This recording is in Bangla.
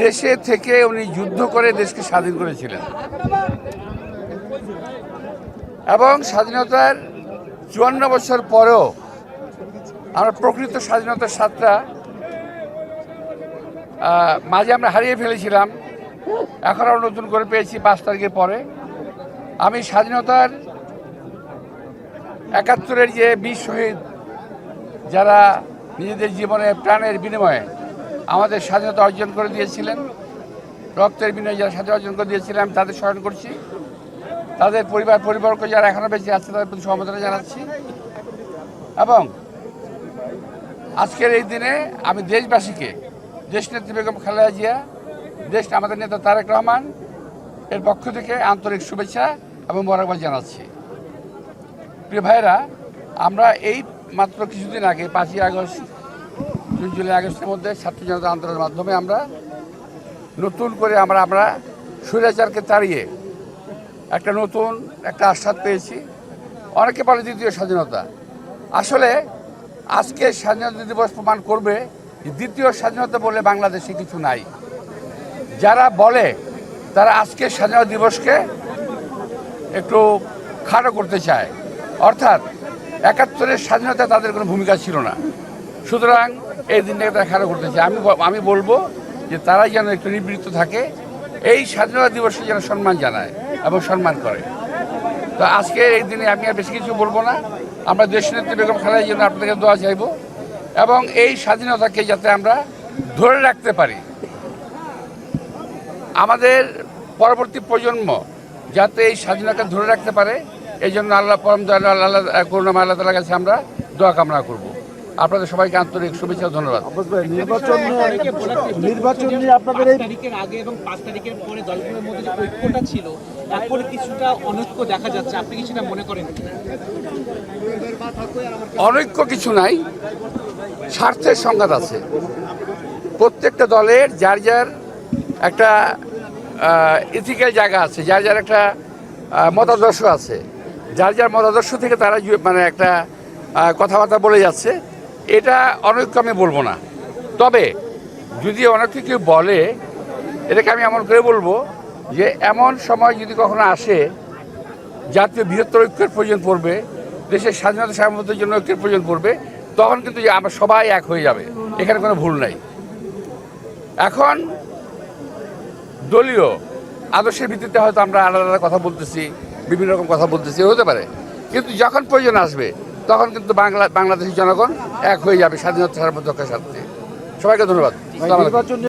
দেশে থেকে উনি যুদ্ধ করে দেশকে স্বাধীন করেছিলেন। এবং স্বাধীনতার চুয়ান্ন বছর পরেও আমরা প্রকৃত স্বাধীনতার স্বাদটা মাঝে আমরা হারিয়ে ফেলেছিলাম। এখন আমরা নতুন করে পেয়েছি পাঁচ তারিখের পরে। আমি স্বাধীনতার একাত্তরের যে বীর শহীদ, যারা নিজেদের জীবনে প্রাণের বিনিময়ে আমাদের স্বাধীনতা অর্জন করে দিয়েছিলেন। রক্তের বিনিময়ে যারা স্বাধীনতা অর্জন করে দিয়েছিলেন, আমি তাদের স্মরণ করছি। তাদের পরিবার, পরিবর্গ যারা এখনও বেঁচে আছে, তাদের প্রতি সমবেদনা জানাচ্ছি। এবং আজকের এই দিনে আমি দেশবাসীকে, দেশ নেত্রী বেগম খালেদা জিয়া, দেশ আমাদের নেতা তারেক রহমান, এর পক্ষ থেকে আন্তরিক শুভেচ্ছা এবং মোরাকবাদ জানাচ্ছি। প্রিয় ভাইরা আমরা এই মাত্র কিছুদিন আগে, পাঁচই আগস্ট জুন জুলাই আগস্টের মধ্যে ছাত্র জনতা আন্দোলনের মাধ্যমে আমরা নতুন করে আমরা আমরা স্বৈরাচারকে তাড়িয়ে একটা নতুন, একটা আশ্বাদ পেয়েছি। অনেকে বলে দ্বিতীয় স্বাধীনতা। আসলে আজকে স্বাধীনতা দিবস প্রমাণ করবে দ্বিতীয় স্বাধীনতা বলে বাংলাদেশে কিছু নাই। যারা বলে তারা আজকে স্বাধীনতা দিবসকে একটু খাটো করতে চায়। অর্থাৎ একাত্তরের স্বাধীনতা তাদের কোনো ভূমিকা ছিল না। সুতরাং এই দিনটাকে তারা খাটো করতে চায় আমি আমি বলব যে তারা যেন একটু নিবৃত্ত থাকে, এই স্বাধীনতা দিবসে যেন সম্মান জানায় এবং সম্মান করে। তো আজকে এই দিনে আমি আর বেশি কিছু বলব না। আমরা দেশনেত্রী বেগম খালেদার জন্য আপনাদেরকে দোয়া চাইব এবং এই স্বাধীনতাকে যাতে আমরা ধরে রাখতে পারি। আমাদের পরবর্তী প্রজন্ম যাতে এই স্বাধীনতা ধরে রাখতে পারে, এই জন্য আল্লাহ পরম দয়ালু, আল্লাহ করুণা আল্লাহ তালার কাছে আমরা দোয়া কামনা করব। আপনাদের সবাইকে আন্তরিক শুভেচ্ছা ধন্যবাদ। নির্বাচন নিয়ে নির্বাচন নিয়ে আপনাদের এই তারিখের আগে এবং পাঁচ তারিখের পরে দলগুলোর মধ্যে যে ঐক্যটা ছিল তারপরে কিছুটা অনৈক্য দেখা যাচ্ছে। আপনি কি সেটা মনে করেন? অনৈক্য কিছু নাই স্বার্থের সংঘাত আছে। প্রত্যেকটা দলের যার যার একটা ইথিক্যাল জায়গা আছে যার যার একটা মতাদর্শ আছে। যার যার মতাদর্শ থেকে তারা মানে একটা কথাবার্তা বলে যাচ্ছে। এটা অনৈক্য আমি বলব না। তবে যদি অনৈক্য কেউ বলে, এটাকে আমি এমন করে বলব যে, এমন সময় যদি কখনো আসে, জাতীয় বৃহত্তর ঐক্যের প্রয়োজন পড়বে, দেশের স্বাধীনতা সার্বভৌমত্বের জন্য ঐক্যের প্রয়োজন পড়বে, তখন কিন্তু আমরা সবাই এক হয়ে যাবে। এখানে কোনো ভুল নাই। এখন দলীয় আদর্শের ভিত্তিতে হয়তো আমরা আলাদা আলাদা কথা বলতেছি, বিভিন্ন রকম কথা বলতেছি, হতে পারে। কিন্তু যখন প্রয়োজন আসবে তখন কিন্তু বাংলা বাংলাদেশের জনগণ এক হয়ে যাবে স্বাধীনতা সার্বভৌমত্বের সাথে সবাইকে ধন্যবাদ।